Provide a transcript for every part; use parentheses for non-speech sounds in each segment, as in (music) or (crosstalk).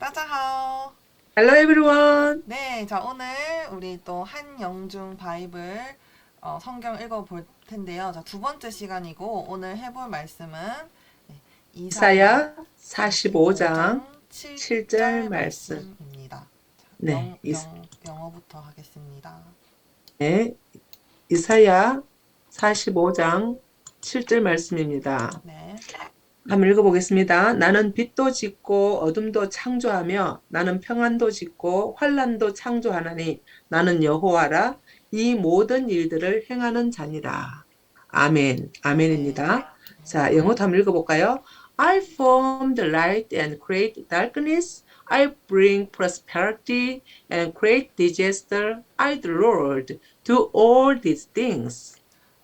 따자하오. Hello everyone. 네, 자 오늘 우리 또 한영중 바이블 어, 성경 읽어볼 텐데요. 자 두 번째 시간이고 오늘 해볼 말씀은 네, 이사야 45장 7절 7절 말씀. 말씀입니다. 자, 네, 영, 영, 영어부터 하겠습니다. 네, 이사야 45장 7절 말씀입니다. 네, 한번 읽어보겠습니다. 나는 빛도 짓고 어둠도 창조하며 나는 평안도 짓고 환란도 창조하나니 나는 여호와라 이 모든 일들을 행하는 자니라. 아멘. 아멘입니다. 자, 영어도 한번 읽어볼까요? I form the light and create darkness. I bring prosperity and create disaster. I, the Lord, do all these things.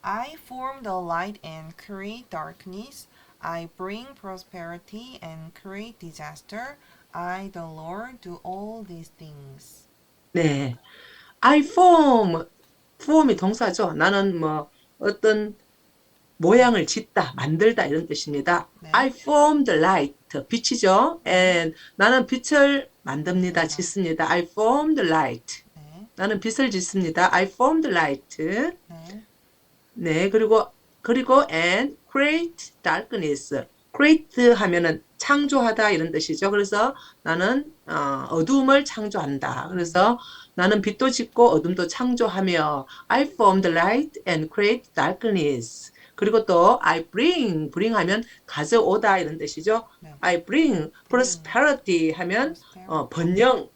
I form the light and create darkness. I bring prosperity and create disaster. I, the Lord, do all these things. 네. I form, form이 동사죠. 나는 뭐 어떤 모양을 짓다, 만들다 이런 뜻입니다. 네. I form the light, 빛이죠. And 나는 빛을 만듭니다, 짓습니다. I form the light. 네, 나는 빛을 짓습니다. I form the light. 네, 네, 그리고 그리고 and create darkness. create 하면은 창조하다 이런 뜻이죠. 그래서 나는 어, 어둠을 창조한다. 그래서 나는 빛도 짓고 어둠도 창조하며 I form the light and create darkness. 그리고 또 I bring, bring 하면 가져오다 이런 뜻이죠. 네. I bring prosperity 하면 어, 번영.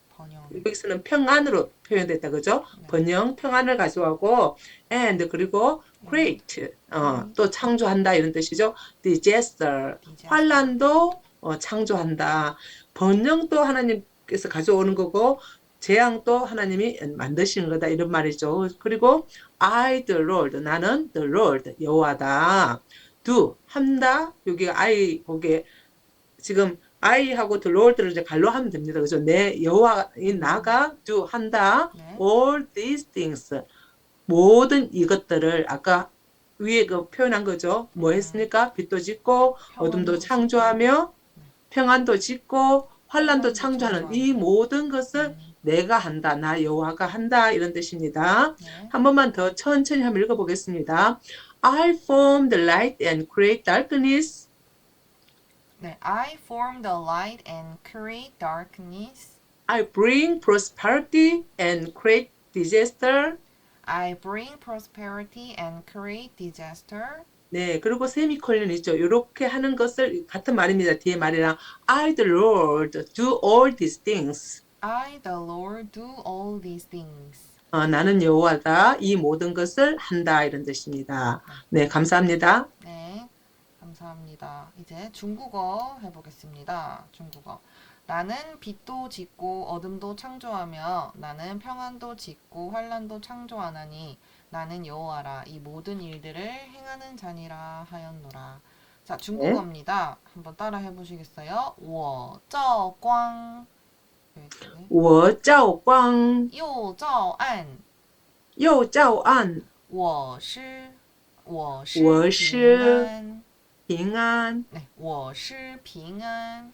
여기서는 평안으로 표현됐다 그죠? 네. 번영, 평안을 가져가고 and 그리고 create 어, 또 창조한다 이런 뜻이죠. disaster. 환란도 어, 창조한다. 번영도 하나님께서 가져오는 거고 재앙도 하나님이 만드시는 거다 이런 말이죠. 그리고 I the Lord 나는 the Lord 여호와다. do 한다. 여기 I 거기에 지금 I하고 the Lord를 이제 갈로 하면 됩니다. 그죠? 내 여호와인 나가 do 한다. 네. all these things 모든 이것들을 아까 위에 그 표현한 거죠. 뭐 했습니까? 빛도 짓고 어둠도 창조하며 평안도 짓고 환란도 창조하는 이 모든 것을 내가 한다. 나 여호와가 한다. 이런 뜻입니다. 네. 한 번만 더 천천히 한번 읽어보겠습니다. I form the light and create darkness. 네, I form the light and create darkness. I bring prosperity and create disaster. I bring prosperity and create disaster. 네, 그리고 세미콜론 있죠. 이렇게 하는 것을 같은 말입니다. 뒤에 말이랑 I the Lord do all these things. I, the Lord, do all these things. 어, 나는 여호와다 이 모든 것을 한다 이런 뜻입니다. 네, 감사합니다. 네, 감사합니다. 이제 중국어 해보겠습니다. 중국어. 나는 빛도 짓고 어둠도 창조하며 나는 평안도 짓고 환란도 창조하나니 나는 여호와라 이 모든 일들을 행하는 자니라 하였노라. 자, 중국어입니다. 한번 따라 해보시겠어요? 我照光 我照光，又照暗又照暗，我是我是我是平安平安，对，我是平安，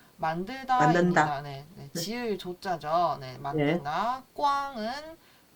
만들다입니다. 만든다. 네, 네, 지을 조자죠. 네, 만든다. 꽝은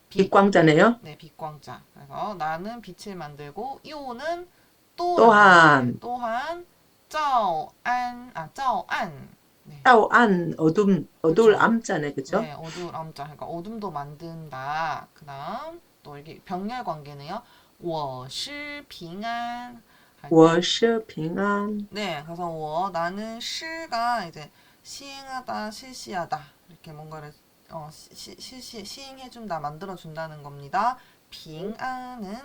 빛, 빛광자네요. 네, 빛광자. 그래서 나는 빛을 만들고 요는 또 또한 또한 照安 아, 照安. 네. 따오안 어둠 어두울 그쵸. 암자네 그죠? 네, 어두운 암자. 그러니까 어둠도 만든다. 그다음 또 이게 병렬 관계네요. 我是平安. 할 때, 我是平安， 네, 그래서 我 나는 시가 이제 시행하다, 실시하다 이렇게 뭔가를 어, 시, 실시 시행해 준다, 만들어 준다는 겁니다. 빙안은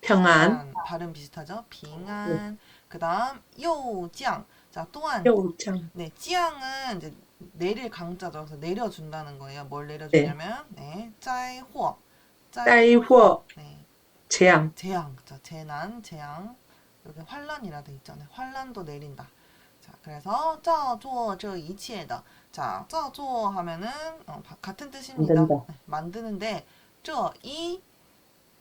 평안, 발음 비슷하죠? 빙안. 그다음 요장. 자, 또한 요장, 네, 찌양은 이제 내릴 강자죠. 그래서 내려준다는 거예요. 뭘 내려주냐면, 네, 灾祸. 따이호. 네. 재앙. 재앙, 자, 재난, 재앙. 여기 환란이라 돼 있잖아요. 환란도 내린다. 자, 그래서 照做这一切的. 자, 照做 하면은 어, 바- 같은 뜻입니다. 만든다. 네, 만드는데 这一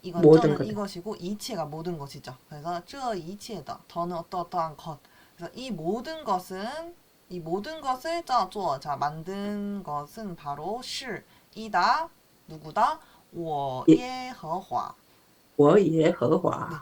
이건 모든 저는 것. 이것이고 이치가 모든 것이죠. 그래서 这一切的 더는 어떠어떠한 것. 그래서 이 모든 것은 이 모든 것을 照做 자, 만든 것은 바로 是 이다. 누구다? 我 예. 耶和华. 我耶和华.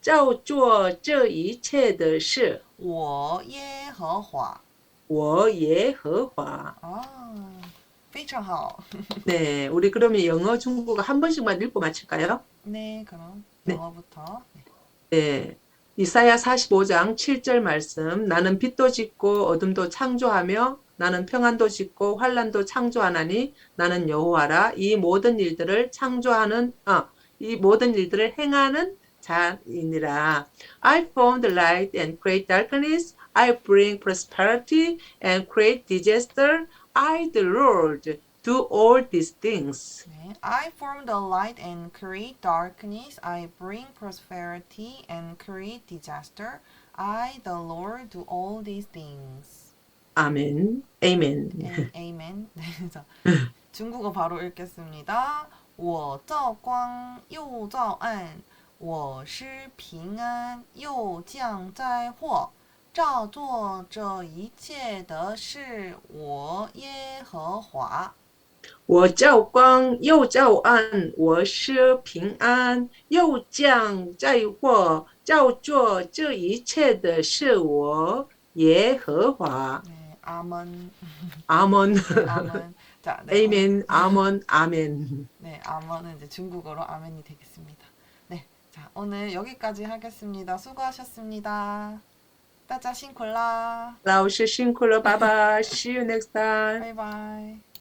照做这一切的事,我耶和华.我耶和华. 아, 非常好. 네, (laughs) 우리 그러면 영어, 중국어 한 번씩만 읽고 마칠까요? 네, 그럼 네. 영어부터. 네. 네. 이사야 45장 7절 말씀. 나는 빛도 짓고 어둠도 창조하며 나는 평안도 짓고 환란도 창조하나니 나는 여호와라. 이 모든 일들을 창조하는 아, 이 모든 일들을 행하는 자이니라. I form the light and create darkness. I bring prosperity and create disaster. I the Lord do all these things. 네. I form the light and create darkness. I bring prosperity and create disaster. I, the Lord, do all these things. 아멘. 아멘. And amen. 네, 그래서 중국어 바로 읽겠습니다. 我照光又照暗, 我是平安又降灾祸.照做这一切的是我耶和华.我照光又照暗，我是平安，又降灾祸，照做这一切的是我耶和华。 네, 아멘. 아멘. 아멘. 자, 네. 아멘. (laughs) 아멘. 아멘. 네, 아멘은 이제 중국어로 아멘이 되겠습니다. 네, 자 오늘 여기까지 하겠습니다. 수고하셨습니다. 大家辛苦啦，老师辛苦了，爸爸。See you next time. 拜拜。